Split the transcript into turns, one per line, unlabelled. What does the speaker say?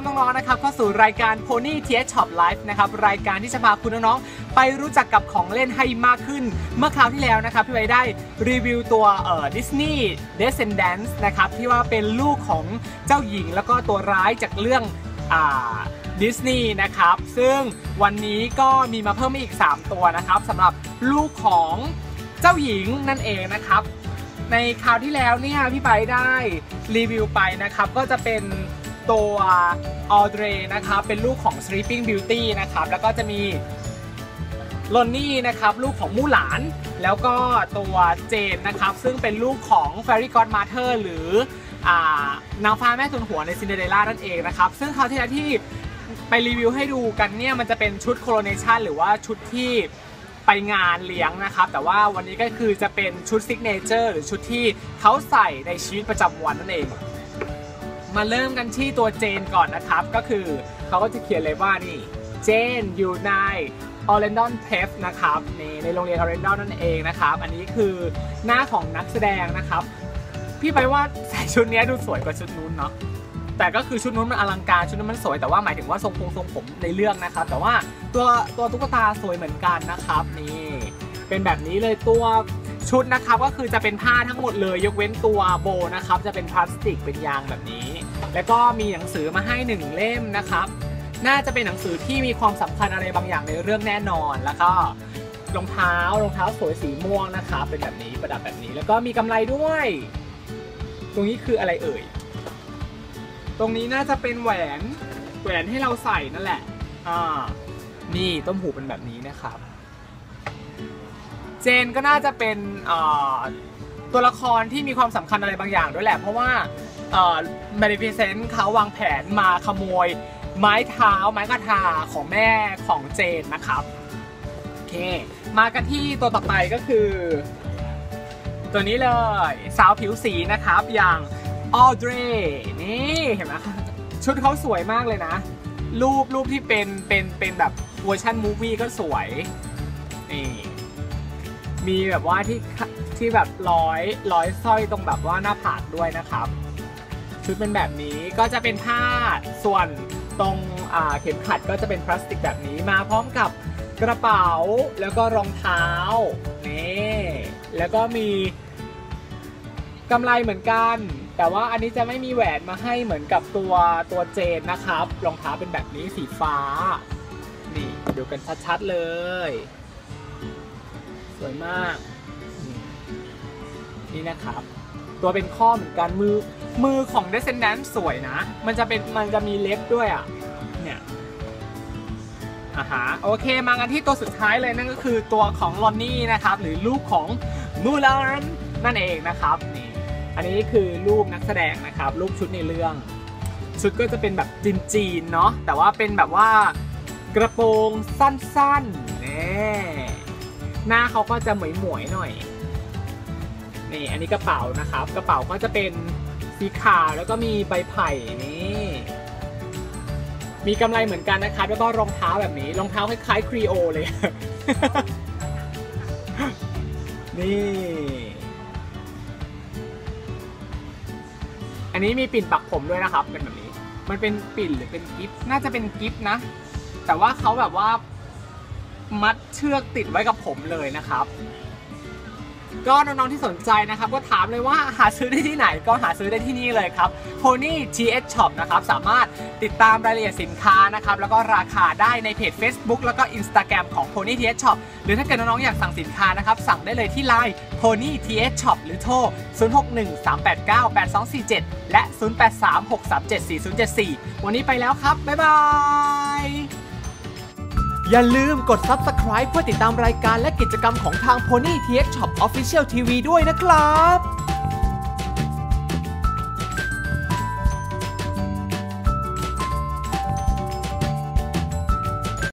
รายการ Pony t s Shop Live นะครับรายการที่จะพาคุณน้องๆไปรู้จักกับของเล่นให้มากขึ้น เมื่อคราวที่แล้วนะครับพี่ไว้ได้รีวิวตัวเอ่อ Disney Descendants นะครับที่ว่าเป็นลูกของเจ้าหญิงแล้วก็ตัวร้ายจากเรื่องอ่าดิสนีย์นะครับ ซึ่งวันนี้ก็มีมาเพิ่มอีก 3 ตัวนะครับสำหรับลูกของเจ้าหญิงนั่นเองนะครับ ในคราวที่แล้วเนี่ยพี่ไปได้รีวิวไปนะครับ ก็จะเป็น ตัวออเดรนะครับเป็นลูกของ Sleeping Beauty นะครับแล้วก็จะมีลอนนี่นะครับลูกของมู่หลาน แล้วก็ตัวเจนนะครับซึ่งเป็นลูกของ Fairy Godmother หรืออนางฟ้าแม่ทุนหัวในซินเดอเรลล่านั่นเองนะครับซึ่งคราวที่แล้วที่ไปรีวิวให้ดูกันเนี่ยมันจะเป็นชุดโคโรเนชันหรือว่าชุดที่ไปงานเลี้ยงนะครับ แต่ว่าวันนี้ก็คือจะเป็นชุดซิกเนเจอร์หรือชุดที่เขาใส่ในชีวิตประจำวันนั่นเอง มาเริ่มกันที่ตัวเจนก่อนนะครับ ก็คือเขาก็จะเขียนเลยว่านี่เจนอยู่ใน o r a n d o n p e f นะครับในในโรงเรียน o r a n d o n นั่นเองนะครับ อันนี้คือหน้าของนักแสดงนะครับ พี่ไปว่าใส่ชุดนี้ดูสวยกว่าชุดนู้นเนาะแต่ก็คือชุดนู้นมันอลังการชุดนั้นมันสวยแต่ว่าหมายถึงว่าทรงผมทรงผมในเรื่องนะครับ แต่ว่าตัวตัวตุ๊กตาสวยเหมือนกันนะครับนี่เป็นแบบนี้เลยตัว ชุดนะครับก็คือจะเป็นผ้าทั้งหมดเลย ยกเว้นตัวโบนะครับจะเป็นพลาสติกเป็นยางแบบนี้ แล้วก็มีหนังสือมาให้หนึ่งเล่มนะครับ น่าจะเป็นหนังสือที่มีความสำคัญอะไรบางอย่างในเรื่องแน่นอนแล้วก็รองเท้ารองเท้าสวยสีม่วงนะครับเป็นแบบนี้ประดับแบบนี้ แล้วก็มีกำไรด้วย ตรงนี้คืออะไรเอ่ยตรงนี้น่าจะเป็นแหวนแหวนให้เราใส่นั่นแหละอ่านี่ต้มหูเป็นแบบนี้นะครับ เจนก็น่าจะเป็นตัวละครที่มีความสำคัญอะไรบางอย่างด้วยแหละ เพราะว่าเอ่อ Maleficent เขาวางแผนมาขโมย ไม้เท้าไม้กระทาของแม่ของเจนนะครับโอเค มากันที่ตัวต่อไปก็คือ ตัวนี้เลยสาวผิวสีนะครับอย่างออเดรนี่เห็นไหมชุดเขาสวยมากเลยนะ รูปรูปที่เป็นเป็นเป็นแบบเวอร์ชันมูฟวี่ก็สวยนี่ มีแบบว่าที่ที่แบบร้อยร้อยสร้อยตรงแบบว่าหน้าผากด้วยนะครับ ชุดเป็นแบบนี้ก็จะเป็นผ้าส่วนตรงเข็มขัดก็จะเป็นพลาสติกแบบนี้มาพร้อมกับกระเป๋าแล้วก็รองเท้านี่แล้วก็มีกำไรเหมือนกัน แต่ว่าอันนี้จะไม่มีแหวนมาให้เหมือนกับตัวตัวเจนนะครับรองเท้าเป็นแบบนี้สีฟ้า นี่ดูกันชัดๆเลย สวยมาก นี่นะครับ ตัวเป็นข้อเหมือนกันมือมือของ Descendant สวยนะ มันจะเป็นมันจะมีเล็บด้วยอะ เนี่ยอ่าฮะโอเคมากันที่ตัวสุดท้ายเลยนั่นก็คือตัวของลอนนี่นะครับ หรือลูกของมูลานนั่นเองนะครับนี่อันนี้คือรูปนักแสดงนะครับรูปชุดในเรื่อง ชุดก็จะเป็นแบบจีนๆเนาะแต่ว่าเป็นแบบว่ากระโปรงสั้นๆนี่ หน้าเขาก็จะหมวยๆหน่อยนี่อันนี้กระเป๋านะครับ กระเป๋าก็จะเป็นสีขาวแล้วก็มีใบไผ่นี่มีกำไรเหมือนกันนะครับ แล้วก็รองเท้าแบบนี้รองเท้าคล้ายๆครีโอเลย นี่ อันนี้มีปิ่นปักผมด้วยนะครับเป็นแบบนี้ มันเป็นปิ่นหรือเป็นกิฟต์น่าจะเป็นกิฟต์นะ แต่ว่าเขาแบบว่า มัดเชือกติดไว้กับผมเลยนะครับ ก็น้องๆที่สนใจนะครับ ก็ถามเลยว่าหาซื้อได้ที่ไหนก็หาซื้อได้ที่นี่เลยครับ Pony TH Shop นะครับสามารถติดตามรายละเอียดสินค้านะครับแล้วก็ราคาได้ในเพจ Facebook แล้วก็ Instagram ของ Pony TH Shop หรือถ้าเกิดน้องๆอยากสั่งสินค้านะครับสั่งได้เลยที่ Line Pony TH Shop หรือโทร 0613898247 และ 0836374074 วันนี้ไปแล้วครับ บ๊ายบาย อย่าลืมกด Subscribe เพื่อติดตามรายการและกิจกรรมของทาง Pony TX Shop Official TV ด้วยนะครับ